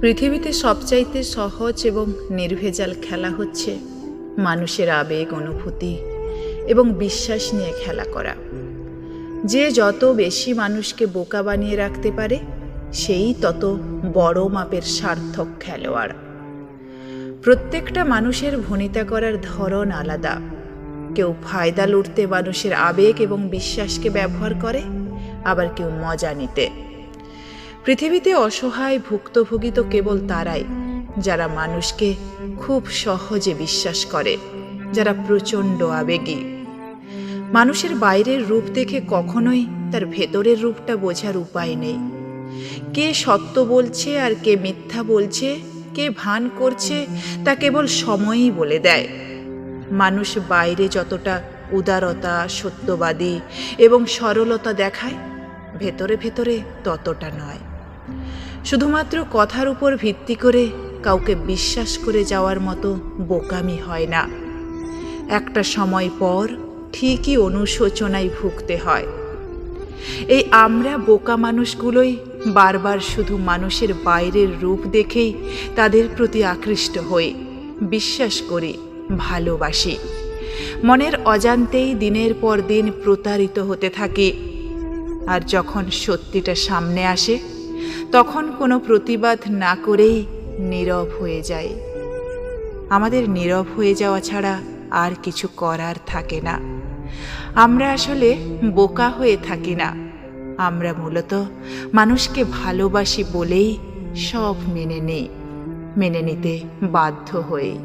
পৃথিবীতে সবচাইতে সহজ এবং নির্ভেজাল খেলা হচ্ছে মানুষের আবেগ, অনুভূতি এবং বিশ্বাস নিয়ে খেলা করা। যে যত বেশি মানুষকে বোকা বানিয়ে রাখতে পারে, সেই তত বড় মাপের সার্থক খেলোয়াড়। প্রত্যেকটা মানুষের ভনিতা করার ধরন আলাদা। কেউ ফায়দা লুটতে মানুষের আবেগ এবং বিশ্বাসকে ব্যবহার করে, আবার কেউ মজা নিতে। পৃথিবীতে অসহায় ভুক্তভোগী তো কেবল তারাই, যারা মানুষকে খুব সহজে বিশ্বাস করে, যারা প্রচণ্ড আবেগী। মানুষের বাইরের রূপ দেখে কখনোই তার ভেতরের রূপটা বোঝার উপায় নেই। কে সত্য বলছে আর কে মিথ্যা বলছে, কে ভান করছে, তা কেবল সময়ই বলে দেয়। মানুষ বাইরে যতটা উদারতা, সত্যবাদী এবং সরলতা দেখায়, ভেতরে ভেতরে ততটা নয়। শুধুমাত্র কথার উপর ভিত্তি করে কাউকে বিশ্বাস করে যাওয়ার মতো বোকামি হয় না। একটা সময় পর ঠিকই অনুশোচনায় ভুগতে হয়। এই আমরা বোকা মানুষগুলোই বারবার শুধু মানুষের বাইরের রূপ দেখেই তাদের প্রতি আকৃষ্ট হই, বিশ্বাস করি, ভালোবাসি। মনের অজান্তেই দিনের পর দিন প্রতারিত হতে থাকি। আর যখন সত্যিটা সামনে আসে তখন কোনো প্রতিবাদ না করেই নীরব হয়ে যায়। আমাদের নীরব হয়ে যাওয়া ছাড়া আর কিছু করার থাকে না। আমরা আসলে বোকা হয়ে থাকি না। আমরা মূলত মানুষকে ভালোবাসি বলেই সব মেনে নিই, মেনে নিতে বাধ্য হয়েই